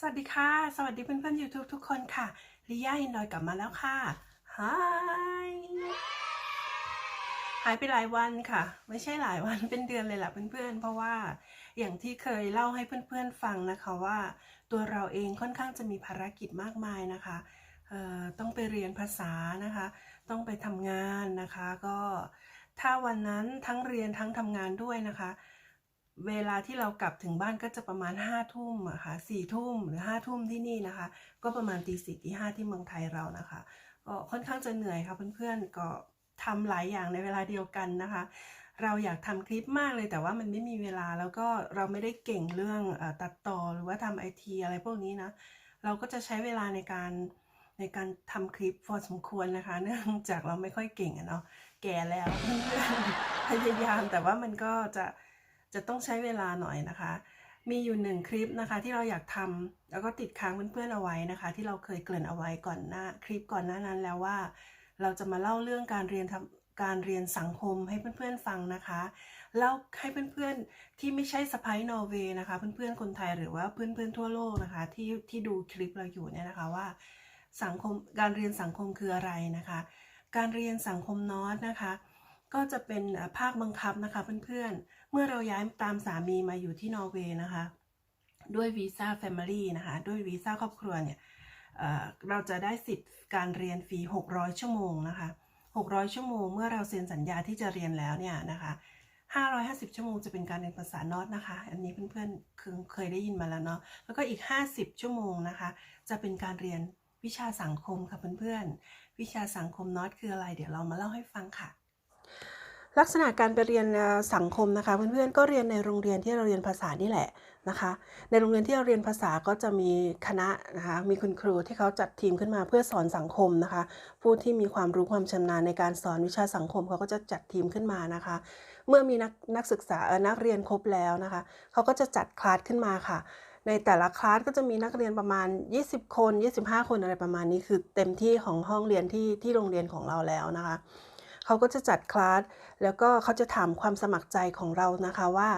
สวัสดีค่ะ สวัสดีเพื่อนๆ YouTube ทุกคนค่ะลิย่าอินดอยกลับมาแล้วค่ะฮายหายไปหลายวันค่ะ ไม่ใช่หลายวันเป็นเดือนเลยล่ะเพื่อนๆ เพราะว่าอย่างที่เคยเล่าให้เพื่อนๆฟังนะคะว่า ตัวเราเองค่อนข้างจะมีภารกิจมากมายนะคะต้องไปเรียนภาษานะคะ ต้องไปทำงานนะคะ ก็ถ้าวันนั้นทั้งเรียนทั้งทำงานด้วยนะคะ เวลาที่เรากลับถึงบ้านก็จะประมาณ5้าทุ่มอะค่ะสี่ทุ่มหรือ5้าทุ่มที่นี่นะคะ ก็ประมาณตีสี่ตีห้าที่เมืองไทยเรานะคะ ก็ค่อนข้างจะเหนื่อยค่ะเพื่อนๆก็ทำหลายอย่างในเวลาเดียวกันนะคะ เราอยากทำคลิปมากเลยแต่ว่ามันไม่มีเวลาแล้วก็เราไม่ได้เก่งเรื่องออตัดต่อหรือว่าทำไอทีอะไรพวกนี้นะ เราก็จะใช้เวลาในการในการทำคลิปพอสมควรนะคะ เนื่องจากเราไม่ค่อยเก่งอะเนาะแก่แล้วเพื่อนๆพยายามแต่ว่ามันก็จะ จะต้องใช้เวลาหน่อยนะคะ มีอยู่หนึ่งคลิปนะคะที่เราอยากทำแล้วก็ติดค้างเพื่อนๆเอาไว้นะคะ ที่เราเคยเกริ่นเอาไว้ก่อนหน้าคลิปก่อนหน้านั้นแล้วว่า เราจะมาเล่าเรื่องการเรียนทำการเรียนสังคมให้เพื่อนๆฟังนะคะเล่าให้เพื่อนๆที่ไม่ใช่สไปนอร์เวย์นะคะ เพื่อนๆคนไทยหรือว่าเพื่อนๆทั่วโลกนะคะ ที่ที่ดูคลิปเราอยู่เนี่ยนะคะว่าสังคมการเรียนสังคมคืออะไรนะคะ การเรียนสังคมนอตนะคะ ก็จะเป็นภาคบังคับนะคะเพื่อนๆ เมื่อเราย้ายตามสามีมาอยู่ที่นอร์เวย์นะคะ ด้วยวีซ่าแฟมิลี่นะคะ ด้วยวีซ่าครอบครัวเนี่ยเเราจะได้สิทธิ์การเรียนฟรี 600 ชั่วโมงนะคะ 600 ชั่วโมง เมื่อเราเซ็นสัญญาที่จะเรียนแล้วเนี่ยนะคะ 550 ชั่วโมงจะเป็นการเรียนภาษานอตนะคะ อันนี้เพื่อนๆคือเคยได้ยินมาแล้วเนาะ แล้วก็อีก 50 ชั่วโมงนะคะ จะเป็นการเรียนวิชาสังคมค่ะเพื่อนๆ วิชาสังคมนอตคืออะไร เดี๋ยวเรามาเล่าให้ฟังค่ะ ลักษณะการไปเรียนสังคมนะคะ เพื่อนๆก็เรียนในโรงเรียนที่เราเรียนภาษานี่แหละนะคะ ในโรงเรียนที่เราเรียนภาษาก็จะมีคณะนะคะมีคุณครูที่เขาจัดทีมขึ้นมาเพื่อสอนสังคมนะคะ ผู้ที่มีความรู้ความชำนาญในการสอนวิชาสังคมเขาก็จะจัดทีมขึ้นมานะคะ เมื่อมีนักนักศึกษาเออนักเรียนครบแล้วนะคะเขาก็จะจัดคลาสขึ้นมาค่ะในแต่ละคลาสก็จะมีนักเรียนประมาณ 20 คน 25 คนอะไรประมาณนี้คือเต็มที่ของห้องเรียนที่ที่โรงเรียนของเราแล้วนะคะ เขาก็จะจัดคลาสแล้วก็เขาจะถามความสมัครใจของเรานะคะว่า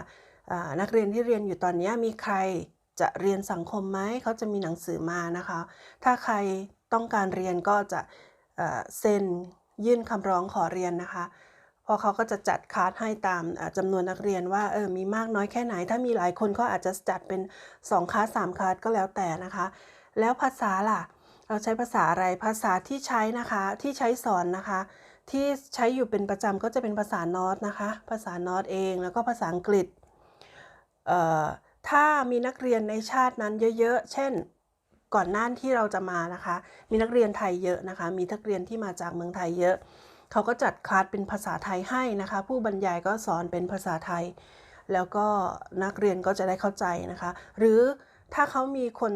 นักเรียนที่เรียนอยู่ตอนนี้มีใครจะเรียนสังคมไหมเขาจะมีหนังสือมานะคะ ถ้าใครต้องการเรียนก็จะเซ็นยื่นคำร้องขอเรียนนะคะพอเขาก็จะจัดคลาสให้ตามอ่าจำนวนนักเรียนว่าเออมีมากน้อยแค่ไหน ถ้ามีหลายคนก็อาจจะจัดเป็น 2คลาส3คลาสก็แล้วแต่นะคะ แล้วภาษาล่ะ เราใช้ภาษาอะไรภาษาที่ใช้นะคะที่ใช้สอนนะคะ ที่ใช้อยู่เป็นประจำก็จะเป็นภาษานอตนะคะ ภาษานอตเองแล้วก็ภาษาอังกฤษ ถ้ามีนักเรียนในชาตินั้นเยอะๆ เช่นก่อนหน้านที่เราจะมานะคะ มีนักเรียนไทยเยอะนะคะ มีนักเรียนที่มาจากเมืองไทยเยอะ เขาก็จัดคลาสเป็นภาษาไทยให้นะคะ ผู้บรรยายก็สอนเป็นภาษาไทย แล้วก็นักเรียนก็จะได้เข้าใจนะคะ หรือถ้าเขามีคน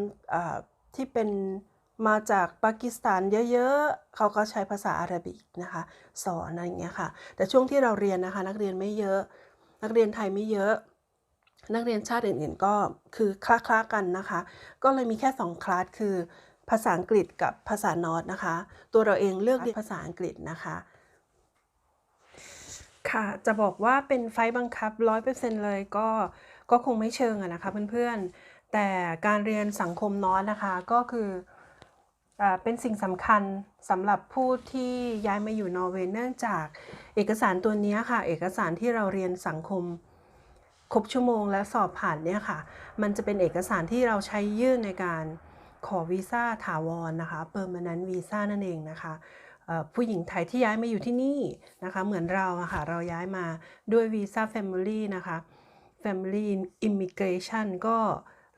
ที่เป็น มาจากปากีสถานเยอะๆ เขาก็ใช้ภาษาอาหรับิกนะคะ สอนอะไรอย่างเงี้ยค่ะ แต่ช่วงที่เราเรียนนะคะ นักเรียนไม่เยอะ นักเรียนไทยไม่เยอะ นักเรียนชาติอื่นๆก็คือคล้าๆกันนะคะ ก็เลยมีแค่สองคลาสคือภาษาอังกฤษกับภาษานอตนะคะ ตัวเราเองเลือกเรียนภาษาอังกฤษนะคะ ค่ะ จะบอกว่าเป็นไฟล์บังคับ 100%เลยก็ก็คงไม่เชิงอะนะคะเพื่อนๆ แต่การเรียนสังคมนอตนะคะก็คือ เป็นสิ่งสำคัญสำหรับผู้ที่ย้ายมาอยู่นอร์เวย์เนื่องจากเอกสารตัวนี้ค่ะ เอกสารที่เราเรียนสังคมครบชั่วโมงและสอบผ่านเนี่ยค่ะ มันจะเป็นเอกสารที่เราใช้ยื่นในการขอวีซ่าถาวรนะคะ permanent visa นั่นเองนะคะผู้หญิงไทยที่ย้ายมาอยู่ที่นี่นะคะ เหมือนเราอะค่ะ เราย้ายมาด้วยวีซ่า family นะคะ family immigration ก็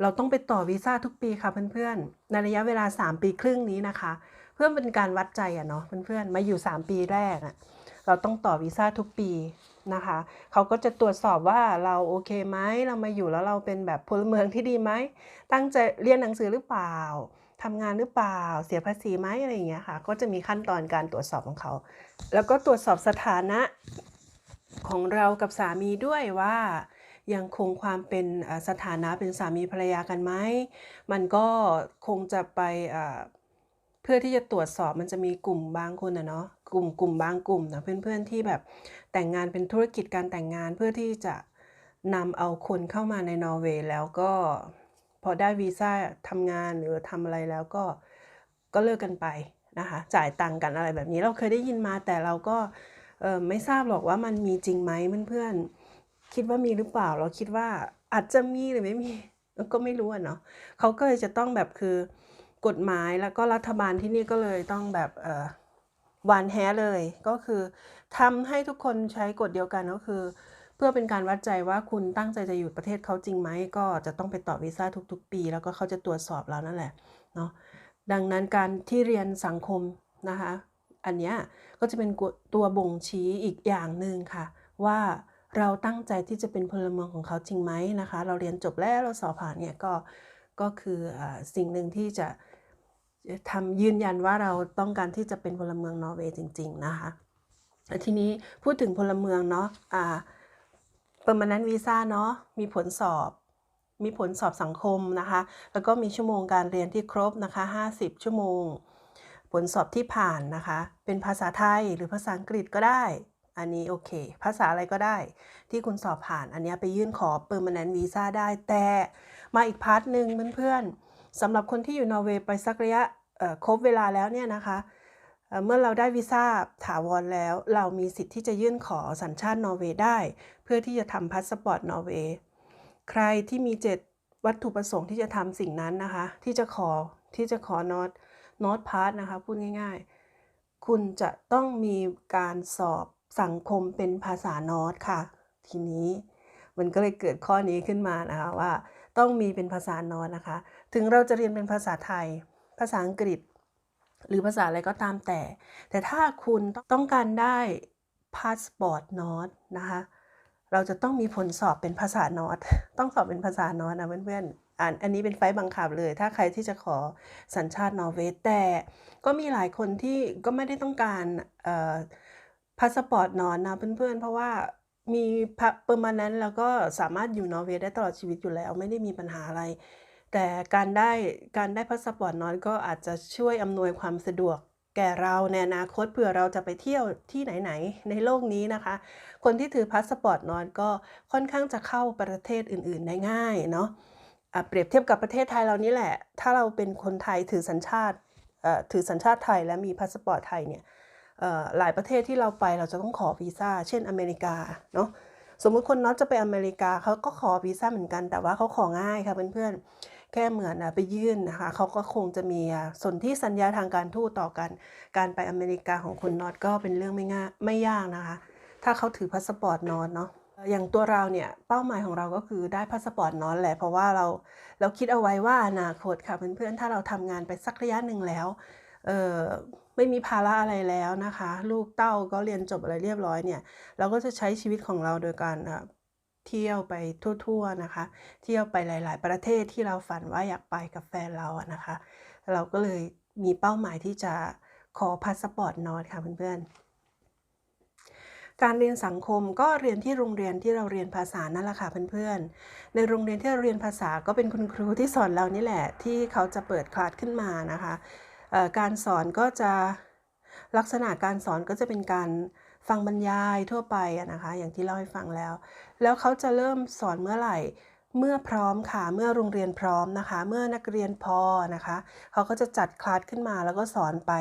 เราต้องไปต่อวีซ่าทุกปีค่ะเพื่อนๆ ในระยะเวลา 3 ปีครึ่งนี้นะคะ เพื่อเป็นการวัดใจอะเนาะเพื่อนๆ มาอยู่ 3 ปีแรกอะเราต้องต่อวีซ่าทุกปีนะคะ เขาก็จะตรวจสอบว่าเราโอเคไหมเรามาอยู่แล้วเราเป็นแบบพลเมืองที่ดีไหม ตั้งใจเรียนหนังสือหรือเปล่าทำงานหรือเปล่า เสียภาษีไหมอะไรอย่างเงี้ยค่ะ ก็จะมีขั้นตอนการตรวจสอบของเขา แล้วก็ตรวจสอบสถานะของเรากับสามีด้วยว่า ยังคงความเป็นสถานะเป็นสามีภรรยากันไหม มันก็คงจะไปเพื่อที่จะตรวจสอบมันจะมีกลุ่มบางคนนะเนาะกลุ่มกลุ่มบางกลุ่มนะเพื่อนๆที่แบบแต่งงานเป็นธุรกิจการแต่งงานเพื่อที่จะนำเอาคนเข้ามาในนอร์เวย์แล้วก็พอได้วีซ่าทำงานหรือทำอะไรแล้วก็ก็เลิกกันไปนะคะจ่ายตังค์กันอะไรแบบนี้เราเคยได้ยินมาแต่เราก็ไม่ทราบหรอกว่ามันมีจริงไหมเพื่อนๆ คิดว่ามีหรือเปล่า เราคิดว่าอาจจะมีหรือไม่มีก็ไม่รู้อะเนาะเขาก็เลยจะต้องแบบคือกฎหมายแล้วก็รัฐบาลที่นี่ก็เลยต้องแบบเออวานแฮเลยก็คือทำให้ทุกคนใช้กฎเดียวกันก็คือ เพื่อเป็นการวัดใจว่าคุณตั้งใจจะอยู่ประเทศเขาจริงไหมก็จะต้องไปต่อวีซ่าทุก ๆ ปี แล้วก็เขาจะตรวจสอบเรานั่นแหละเนาะดังนั้นการที่เรียนสังคมนะคะ อันเนี้ยก็จะเป็นตัวบ่งชี้อีกอย่างหนึ่งค่ะ ว่า เราตั้งใจที่จะเป็นพลเมืองของเขาจริงไหมนะคะ เราเรียนจบแล้วเราสอบผ่านเนี่ยก็ก็คืออสิ่งหนึ่งที่จะทำยืนยันว่าเราต้องการที่จะเป็นพลเมืองนอร์เวย์จริง ๆ นะคะทีนี้พูดถึงพลเมืองเนาะอ่าเปอร์มานนวีซ่าเนาะมีผลสอบ มีผลสอบสังคมนะคะ แล้วก็มีชั่วโมงการเรียนที่ครบนะคะ 50 ชั่วโมง ผลสอบที่ผ่านนะคะ เป็นภาษาไทยหรือภาษาอังกฤษก็ได้ อันนี้โอเค ภาษาอะไรก็ได้ ที่คุณสอบผ่านอันนี้ไปยื่นขอเปอร์มานนวีซ่าได้ แต่มาอีกพาร์ทหนึ่งเพื่อนๆสำหรับคนที่อยู่นอร์เวย์ไปสักระยะครบเวลาแล้วเนี่ยนะคะเมื่อเราได้วีซ่าถาวรแล้ว เรามีสิทธิ์ที่จะยื่นขอสัญชาตินอร์เวย์ได้ เพื่อที่จะทำพาสปอร์ตนอร์เวย์ใครที่มีเจตวัตถุประสงค์ที่จะทำสิ่งนั้นนะคะ ที่จะขอที่จะขอนอตนอตพาร์ทนะคะ พูดง่าย ๆ คุณจะต้องมีการสอบ สังคมเป็นภาษานอตค่ะ ทีนี้มันก็เลยเกิดข้อนี้ขึ้นมานะคะว่าต้องมีเป็นภาษานอตนะคะ ถึงเราจะเรียนเป็นภาษาไทย ภาษาอังกฤษ หรือภาษาอะไรก็ตามแต่ แต่ถ้าคุณต้องการได้พาสปอร์ตนอตนะคะเราจะต้องมีผลสอบเป็นภาษานอตต้องสอบเป็นภาษานอตนะเพื่อนๆอันอันนี้เป็นไฟบังคับเลย ถ้าใครที่จะขอสัญชาตินอร์เวย์แต่ก็มีหลายคนที่ก็ไม่ได้ต้องการ พาสปอร์ตนอตนะเพื่อนๆ เพราะว่ามีเปอร์มานั้นแล้วก็สามารถอยู่นอร์เวย์ได้ตลอดชีวิตอยู่แล้ว ไม่ได้มีปัญหาอะไร แต่การได้การได้พาสปอร์ตนอยก็อาจจะช่วยอำนวยความสะดวกแก่เราในอนาคตเผื่อเราจะไปเที่ยวที่ไหนๆ ในโลกนี้นะคะ คนที่ถือพาสปอร์ตนอยก็ค่อนข้างจะเข้าประเทศอื่นๆได้ง่ายเนาะเปรียบเทียบกับประเทศไทยเรานี่แหละ ถ้าเราเป็นคนไทยถือสัญชาติถือสัญชาติไทยและมีพาสปอร์ตไทยเนี่ย หลายประเทศที่เราไปเราจะต้องขอวีซ่า เช่นอเมริกาเนาะสมมุติคนน็อตจะไปอเมริกาเขาก็ขอวีซ่าเหมือนกัน แต่ว่าเขาของ่ายค่ะเพื่อนๆแค่เหมือนไปยื่นนะคะเขาก็คงจะมีส่วนที่สัญญาทางการทูตต่อกัน การไปอเมริกาของคุณน็อตก็เป็นเรื่องไม่ง่ายไม่ยากนะคะ ถ้าเขาถือพาสปอร์ตนอตเนาะอย่างตัวเราเนี่ยเป้าหมายของเราก็คือได้พาสปอร์ตนอนแหละเพราะว่าเราเราคิดเอาไว้ว่าอนาคตค่ะเพื่อนๆถ้าเราทำงานไปสักระยะหนึ่งแล้วเออ ไม่มีภาระอะไรแล้วนะคะ ลูกเต้าก็เรียนจบอะไรเรียบร้อยเนี่ย เราก็จะใช้ชีวิตของเราโดยการเที่ยวไปทั่วๆนะคะ เที่ยวไปหลาย ๆ ประเทศที่เราฝันว่าอยากไปกับแฟนเราอะนะคะ เราก็เลยมีเป้าหมายที่จะขอพาสปอร์ตนอตค่ะเพื่อนๆ การเรียนสังคมก็เรียนที่โรงเรียนที่เราเรียนภาษานั่นแหละค่ะเพื่อนๆ ในโรงเรียนที่เราเรียนภาษาก็เป็นคุณครูที่สอนเรานี่แหละที่เขาจะเปิดคลาสขึ้นมานะคะ การสอนก็จะลักษณะการสอนก็จะเป็นการฟังบรรยายทั่วไปนะคะ อย่างที่เล่าให้ฟังแล้ว แล้วเขาจะเริ่มสอนเมื่อไหร่เมื่อพร้อมค่ะ เมื่อโรงเรียนพร้อมนะคะ เมื่อนักเรียนพอนะคะ เขาก็จะจัดคลาสขึ้นมาแล้วก็สอนไป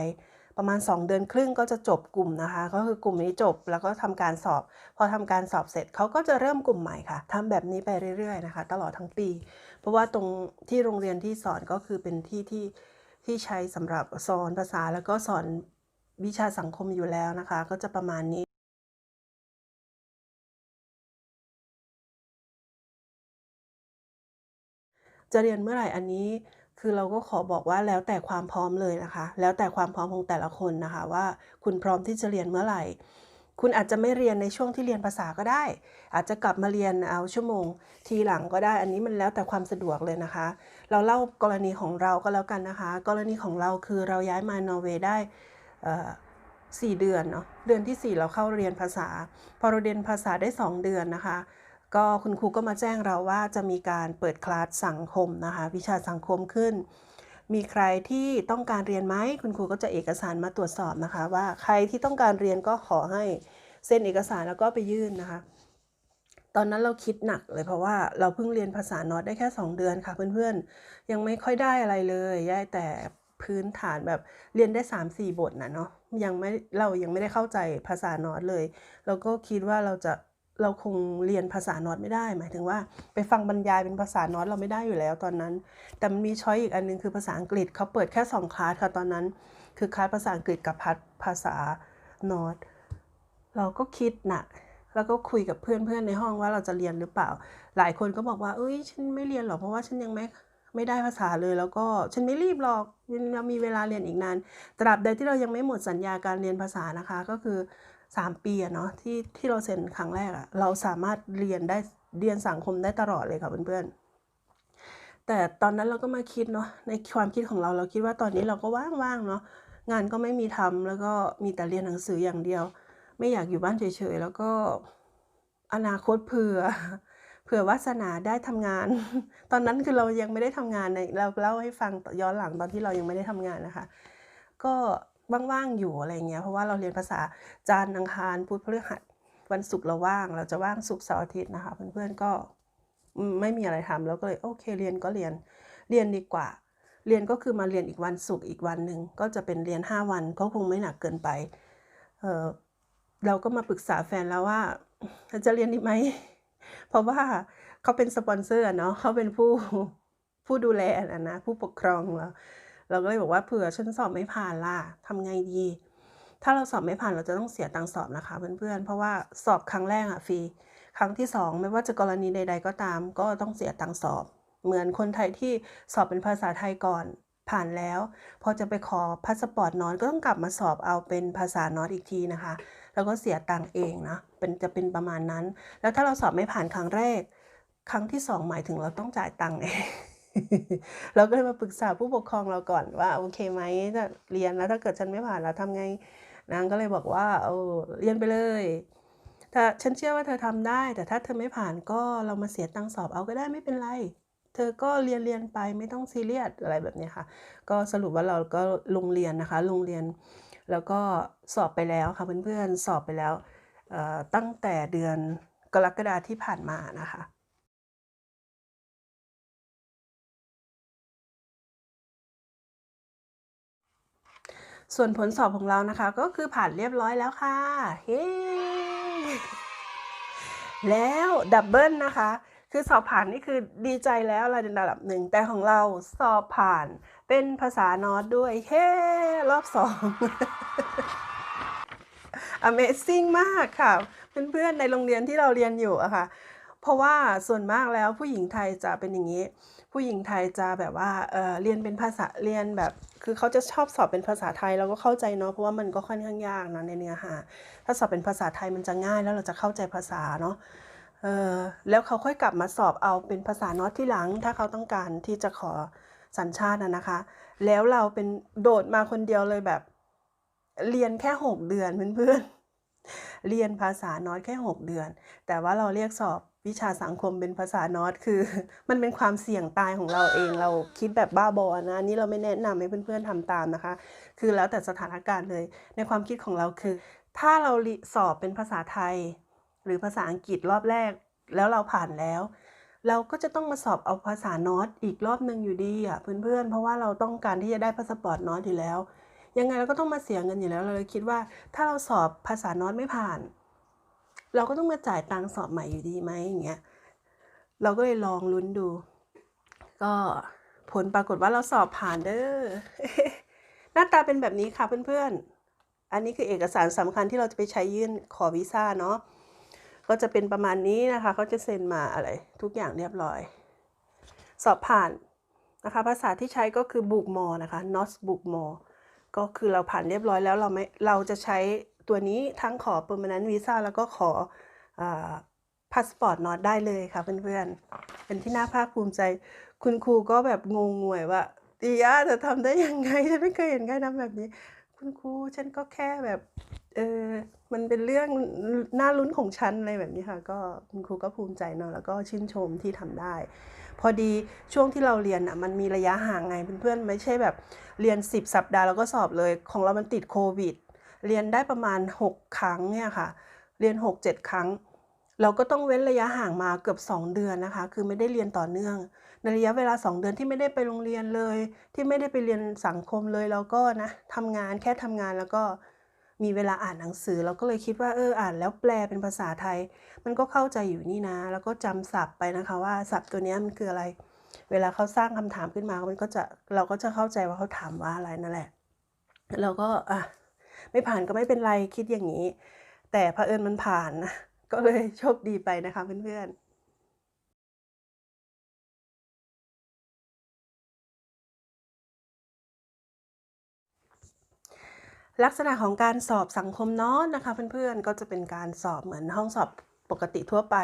ประมาณ 2 เดือนครึ่งก็จะจบกลุ่มนะคะ ก็คือกลุ่มนี้จบแล้วก็ทำการสอบ พอทำการสอบเสร็จเขาก็จะเริ่มกลุ่มใหม่ค่ะทำแบบนี้ไปเรื่อยๆนะคะ ตลอดทั้งปี เพราะว่าตรงที่โรงเรียนที่สอนก็คือเป็นที่ที่ ที่ใช้สำหรับสอนภาษาแล้วก็สอนวิชาสังคมอยู่แล้วนะคะ ก็จะประมาณนี้จะเรียนเมื่อไหร่อันนี้คือเราก็ขอบอกว่าแล้วแต่ความพร้อมเลยนะคะ แล้วแต่ความพร้อมของแต่ละคนนะคะ ว่าคุณพร้อมที่จะเรียนเมื่อไหร่ คุณอาจจะไม่เรียนในช่วงที่เรียนภาษาก็ได้ อาจจะกลับมาเรียนเอาชั่วโมง ทีหลังก็ได้ อันนี้มันแล้วแต่ความสะดวกเลยนะคะ เราเล่ากรณีของเราก็แล้วกันนะคะ กรณีของเราคือเราย้ายมานอร์เวย์ได้สี่เดือนเนาะเดือนที่ 4 เราเข้าเรียนภาษา พอเราเรียนภาษาได้ 2 เดือนนะคะ ก็คุณครูก็มาแจ้งเราว่าจะมีการเปิดคลาสสังคมนะคะ วิชาสังคมขึ้น มีใครที่ต้องการเรียนไหมคุณครูก็จะเอกสารมาตรวจสอบนะคะ ว่าใครที่ต้องการเรียนก็ขอให้เซ็นเอกสารแล้วก็ไปยื่นนะคะ ตอนนั้นเราคิดหนักเลยเพราะว่าเราเพิ่งเรียนภาษาโนอตได้แค่ 2 เดือนค่ะ เพื่อนๆ ยังไม่ค่อยได้อะไรเลยได้แต่พื้นฐานแบบเรียนได้ 3-4 บทนะเนาะยังไม่เรายังไม่ได้เข้าใจภาษาโนอตเลย เราก็คิดว่าเราจะ เราคงเรียนภาษานอตไม่ได้ หมายถึงว่า ไปฟังบรรยายเป็นภาษาโนอตเราไม่ได้อยู่แล้วตอนนั้น แต่มันมีช้อยอีกอันนึงคือภาษาอังกฤษเขาเปิดแค่สองคลาสค่ะตอนนั้น คือคลาสภาษาอังกฤษกับภาษานอตเราก็คิดหนักแล้วก็คุยกับเพื่อนๆในห้องว่าเราจะเรียนหรือเปล่า หลายคนก็บอกว่า เอ้ย ฉันไม่เรียนหรอกเพราะว่าฉันยังไม่ไม่ได้ภาษาเลยแล้วก็ฉันไม่รีบหรอกเรามีเวลาเรียนอีกนานตราบใดที่เรายังไม่หมดสัญญาการเรียนภาษานะคะก็คือ 3 ปีอะเนาะที่ที่เราเซ็นครั้งแรกอะเราสามารถเรียนได้เรียนสังคมได้ตลอดเลยค่ะเพื่อนๆ แต่ตอนนั้นเราก็มาคิดเนาะในความคิดของเราเราคิดว่าตอนนี้เราก็ว่างๆเนาะงานก็ไม่มีทำแล้วก็มีแต่เรียนหนังสืออย่างเดียว ไม่อยากอยู่บ้านเฉยๆ แล้วก็อนาคตเผื่อเผื่อวาสนาได้ทำงาน ตอนนั้นคือเรายังไม่ได้ทำงานในเราเล่าให้ฟังย้อนหลังตอนที่เรายังไม่ได้ทำงานนะคะ ก็ ว่างๆอยู่อะไรเงี้ยเพราะว่าเราเรียนภาษาจานอังคารพุธพฤหัสวันศุกร์เราว่าง เราจะว่างศุกร์เสาร์อาทิตย์นะคะ เพื่อนๆก็ไม่มีอะไรทำแล้วก็เลยโอเคเรียนก็เรียนเรียนดีกว่า เรียนก็คือมาเรียนอีกวันศุกร์อีกวันหนึ่งก็จะเป็นเรียน 5 วันก็คงไม่หนักเกินไปเออเราก็มาปรึกษาแฟนแล้วว่า จะเรียนดีไหม เพราะว่าเขาเป็นสปอนเซอร์เนาะเขาเป็นผู้ผู้ดูแลนะนะผู้ปกครองเรา เราก็เลยบอกว่าเผื่อฉันสอบไม่ผ่านล่ะทำไงดี ถ้าเราสอบไม่ผ่านเราจะต้องเสียตังค์สอบนะคะเพื่อนๆเพราะว่าสอบครั้งแรกอะฟรีครั้งที่สองไม่ว่าจะกรณีใด ๆ ก็ตาม ก็ต้องเสียตังค์สอบ เหมือนคนไทยที่สอบเป็นภาษาไทยก่อนผ่านแล้ว พอจะไปขอพาสปอร์ตนอนก็ต้องกลับมาสอบเอาเป็นภาษานอตอีกทีนะคะ แล้วก็เสียตังค์เองนะเป็นจะเป็นประมาณนั้น แล้วถ้าเราสอบไม่ผ่านครั้งแรก ครั้งที่สองหมายถึงเราต้องจ่ายตังค์เอง เราก็เลยมาปรึกษาผู้ปกครองเราก่อนว่าโอเคไหมจะเรียนแล้วถ้าเกิดฉันไม่ผ่านแล้วทำไง นางก็เลยบอกว่าเออเรียนไปเลยถ้าฉันเชื่อว่าเธอทำได้ แต่ถ้าเธอไม่ผ่านก็เรามาเสียตังสอบเอาก็ได้ไม่เป็นไร เธอก็เรียนเรียนไปไม่ต้องซีเรียสอะไรแบบนี้ค่ะ ก็สรุปว่าเราก็ลงเรียนนะคะลงเรียน แล้วก็สอบไปแล้วค่ะเพื่อนๆสอบไปแล้วตั้งแต่เดือนกรกฎาที่ผ่านมานะคะ ส่วนผลสอบของเรานะคะ ก็คือผ่านเรียบร้อยแล้วค่ะเฮ้แล้วดับเบิลนะคะ คือสอบผ่านนี่คือดีใจแล้วระดับหนึ่งแต่ของเราสอบผ่านเป็นภาษานอตด้วยเฮ้รอบสอง Amazing มากค่ะเพื่อนๆในโรงเรียนที่เราเรียนอยู่อะค่ะ เพราะว่าส่วนมากแล้วผู้หญิงไทยจะเป็นอย่างนี้ ผู้หญิงไทยจะแบบว่าเออเรียนเป็นภาษาเรียนแบบ คือเขาจะชอบสอบเป็นภาษาไทยเราก็เข้าใจเนาะเพราะว่ามันก็ค่อนข้างยากนะในเนื้อหาถ้าสอบเป็นภาษาไทยมันจะง่ายแล้วเราจะเข้าใจภาษาเนาะเออแล้วเขาค่อยกลับมาสอบเอาเป็นภาษานอตที่หลัง ถ้าเขาต้องการที่จะขอสัญชาตินะคะ แล้วเราเป็นโดดมาคนเดียวเลยแบบ เรียนแค่หกเดือนเพื่อนๆเรียนภาษานอตแค่หกเดือน แต่ว่าเราเรียกสอบ วิชาสังคมเป็นภาษานอตคือ มันเป็นความเสี่ยงตายของเราเองเราคิดแบบบ้าบอนะนี่เราไม่แนะนำให้เพื่อนๆทำตามนะคะ คือแล้วแต่สถานการณ์เลย ในความคิดของเราคือ ถ้าเราสอบเป็นภาษาไทย หรือภาษาอังกฤษรอบแรก แล้วเราผ่านแล้ว เราก็จะต้องมาสอบเอาภาษานอตอีกรอบหนึ่งอยู่ดีอะเพื่อนๆเพราะว่าเราต้องการที่จะได้พาสปอร์ตนอตอยู่แล้ว ยังไงเราก็ต้องมาเสียเงินอยู่แล้วเราเลยคิดว่า ถ้าเราสอบภาษานอตไม่ผ่าน เราก็ต้องมาจ่ายตังสอบใหม่อยู่ดีไหมอย่างเงี้ยเราก็เลยลองลุ้นดู ก็ผลปรากฏว่าเราสอบผ่านเด้อหน้าตาเป็นแบบนี้ค่ะเพื่อนๆ อันนี้คือเอกสารสำคัญที่เราจะไปใช้ยื่นขอวีซ่าเนาะก็จะเป็นประมาณนี้นะคะเขาจะเซ็นมาอะไร ทุกอย่างเรียบร้อย สอบผ่านนะคะ ภาษาที่ใช้ก็คือบุกมอนะคะ not บุกมอก็คือเราผ่านเรียบร้อยแล้วเราไม่เราจะใช้ ตัวนี้ทั้งขอ permanent visa แล้วก็ขอพาสปอร์ตนอตได้เลยค่ะเพื่อนๆ เป็นที่น่าภาคภูมิใจ คุณครูก็แบบงงงวยว่าตียาจะทำได้ยังไง ฉันไม่เคยเห็นใครทำแบบนี้ คุณครูฉันก็แค่แบบเออมันเป็นเรื่องน่าลุ้นของฉันอะไรแบบนี้ค่ะ ก็คุณครูก็ภูมิใจเนาะแล้วก็ชื่นชมที่ทำได้ พอดีช่วงที่เราเรียนอะมันมีระยะห่างไงเพื่อนๆไม่ใช่แบบเรียน 10 สัปดาห์แล้วก็สอบเลย ของเรามันติดโควิด เรียนได้ประมาณ 6 ครั้งเนี่ยค่ะ เรียน 6-7 ครั้ง เราก็ต้องเว้นระยะห่างมาเกือบ 2 เดือนนะคะ คือไม่ได้เรียนต่อเนื่อง ในระยะเวลา 2 เดือนที่ไม่ได้ไปโรงเรียนเลย ที่ไม่ได้ไปเรียนสังคมเลยเราก็นะทำงานแค่ทำงานแล้วก็มีเวลาอ่านหนังสือเราก็เลยคิดว่าเอออ่านแล้วแปลเป็นภาษาไทย มันก็เข้าใจอยู่นี่นะ แล้วก็จำศัพท์ไปนะคะว่าศัพท์ตัวนี้มันคืออะไร เวลาเขาสร้างคำถามขึ้นมามันก็จะเราก็จะเข้าใจว่าเขาถามว่าอะไรนั่นแหละเราก็อะ ไม่ผ่านก็ไม่เป็นไรคิดอย่างนี้ แต่เผอิญมันผ่านนะก็เลยโชคดีไปนะคะเพื่อนๆลักษณะของการสอบสังคมน้อนนะคะเพื่อนๆ ก็จะเป็นการสอบเหมือนห้องสอบ ปกติทั่วไป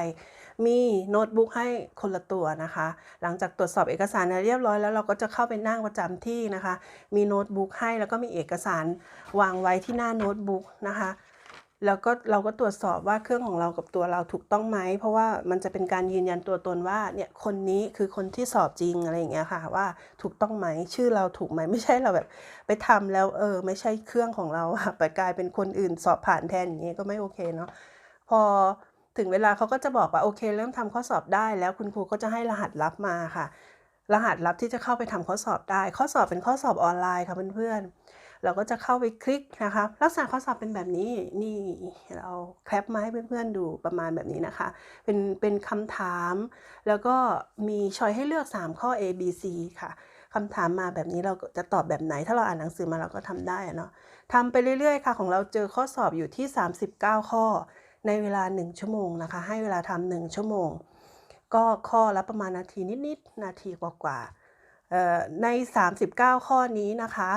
มีโน้ตบุ๊กให้คนละตัวนะคะ หลังจากตรวจสอบเอกสารเรียบร้อยแล้วเราก็จะเข้าไปนั่งประจำที่นะคะ มีโน้ตบุ๊กให้แล้วก็มีเอกสารวางไว้ที่หน้าโน้ตบุ๊กนะคะแล้วก็เราก็ตรวจสอบว่าเครื่องของเรากับตัวเราถูกต้องไหม เพราะว่ามันจะเป็นการยืนยันตัวตนว่าเนี่ยคนนี้คือคนที่สอบจริงอะไรอย่างเงี้ยค่ะ ว่าถูกต้องไหมชื่อเราถูกไหมไม่ใช่เราแบบ ไปทำแล้วเออ ไม่ใช่เครื่องของเราอะไปกลายเป็นคนอื่นสอบผ่านแทนอย่างเงี้ยก็ไม่โอเคเนาะพอ ถึงเวลาเขาก็จะบอกว่าโอเค เริ่มทำข้อสอบได้ แล้วคุณครูก็จะให้รหัสลับมาค่ะ รหัสลับที่จะเข้าไปทำข้อสอบได้ ข้อสอบเป็นข้อสอบออนไลน์ค่ะเพื่อนๆเราก็จะเข้าไปคลิกนะคะลักษณะข้อสอบเป็นแบบนี้นี่เราแคปมาให้เพื่อนๆดูประมาณแบบนี้นะคะ เป็นเป็นคำถาม แล้วก็มีชอยให้เลือก 3 ข้อ A B C ค่ะคำถามมาแบบนี้เราจะตอบแบบไหน ถ้าเราอ่านหนังสือมาเราก็ทำได้เนาะทำไปเรื่อยๆค่ะ ของเราเจอข้อสอบอยู่ที่ 39 ข้อ ในเวลา 1 ชั่วโมงนะคะ ให้เวลาทำ1ชั่วโมง ก็ข้อละประมาณนาทีนิดๆนาทีกว่าๆใน 39 ข้อนี้นะคะ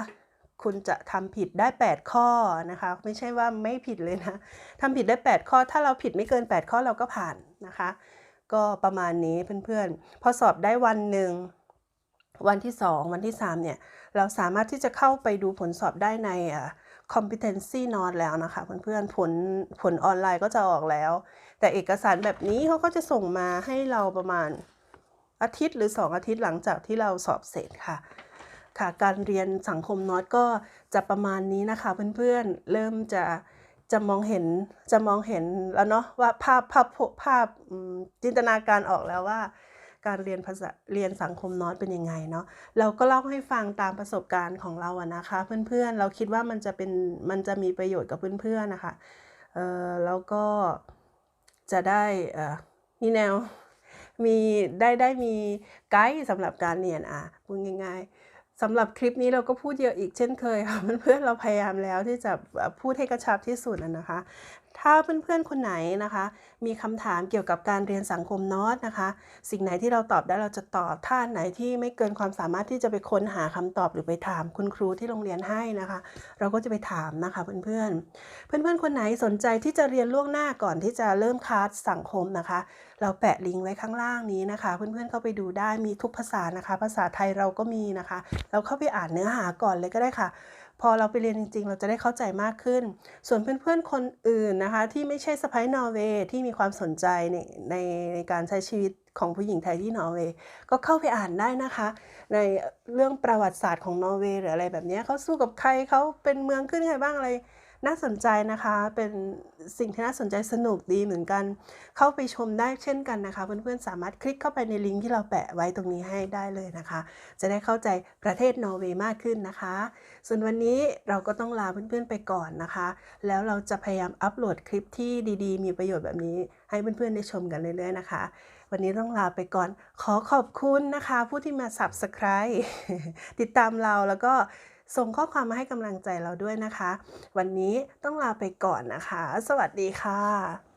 คุณจะทำผิดได้ 8 ข้อนะคะ ไม่ใช่ว่าไม่ผิดเลยนะทำผิดได้ 8 ข้อ ถ้าเราผิดไม่เกิน 8 ข้อเราก็ผ่านนะคะ ก็ประมาณนี้เพื่อนๆ พอสอบได้วันหนึ่งวันที่ 2 วันที่ 3 เนี่ย เราสามารถที่จะเข้าไปดูผลสอบได้ใน competency note แล้วนะคะ เพื่อนๆผลผลออนไลน์ก็จะออกแล้ว แต่เอกสารแบบนี้เขาก็จะส่งมาให้เราประมาณอาทิตย์หรือ 2 อาทิตย์หลังจากที่เราสอบเสร็จค่ะ ค่ะ การเรียนสังคมนอยก็จะประมาณนี้นะคะ เพื่อนๆเริ่มจะจะมองเห็นจะมองเห็นแล้วเนาะว่าภาพภาพภาพจินตนาการออกแล้วว่า การเรียนภาษาเรียนสังคมนอยเป็นยังไงเนาะเราก็เล่าให้ฟังตามประสบการณ์ของเราอะนะคะ เพื่อนๆเราคิดว่ามันจะเป็นมันจะมีประโยชน์กับเพื่อนๆนะคะเออแล้วก็จะได้เอ่อมีแนวมีได้ได้มีไกด์สำหรับการเรียนอะพูดง่ายๆสำหรับคลิปนี้เราก็พูดเยอะอีกเช่นเคยค่ะเพื่อนๆเราพยายามแล้วที่จะพูดให้กระชับที่สุดนะคะ ถ้าเพื่อนๆคนไหนนะคะ มีคำถามเกี่ยวกับการเรียนสังคมนอตนะคะ สิ่งไหนที่เราตอบได้เราจะตอบถ้าไหนที่ไม่เกินความสามารถที่จะไปค้นหาคำตอบหรือไปถามคุณครูที่โรงเรียนให้นะคะ เราก็จะไปถามนะคะ เพื่อนๆ เพื่อนๆคนไหนสนใจที่จะเรียนล่วงหน้าก่อนที่จะเริ่มคลาสสังคมนะคะ เราแปะลิงก์ไว้ข้างล่างนี้นะคะ เพื่อนๆเข้าไปดูได้มีทุกภาษานะคะ ภาษาไทยเราก็มีนะคะ เราเข้าไปอ่านเนื้อหาก่อนเลยก็ได้ค่ะ พอเราไปเรียนจริง ๆ เราจะได้เข้าใจมากขึ้น ส่วนเพื่อนๆคนอื่นนะคะ ที่ไม่ใช่สไปนอร์เวย์ที่มีความสนใจในในในการใช้ชีวิตของผู้หญิงไทยที่นอร์เวย์ก็เข้าไปอ่านได้นะคะ ในเรื่องประวัติศาสตร์ของนอร์เวย์หรืออะไรแบบนี้เขาสู้กับใครเขาเป็นเมืองขึ้นไงบ้างอะไร น่าสนใจนะคะเป็นสิ่งที่น่าสนใจสนุกดีเหมือนกัน เข้าไปชมได้เช่นกันนะคะ เพื่อนๆสามารถคลิกเข้าไปในลิงก์ที่เราแปะไว้ตรงนี้ให้ได้เลยนะคะ จะได้เข้าใจประเทศนอร์เวย์มากขึ้นนะคะ ส่วนวันนี้เราก็ต้องลาเพื่อนๆไปก่อนนะคะ แล้วเราจะพยายามอัปโหลดคลิปที่ดีๆ มีประโยชน์แบบนี้ ให้เพื่อนๆได้ชมกันเรื่อยๆนะคะวันนี้ต้องลาไปก่อน ขอขอบคุณนะคะ ผู้ที่มา subscribe ติดตามเราแล้วก็ ส่งข้อความมาให้กำลังใจเราด้วยนะคะ วันนี้ต้องลาไปก่อนนะคะ สวัสดีค่ะ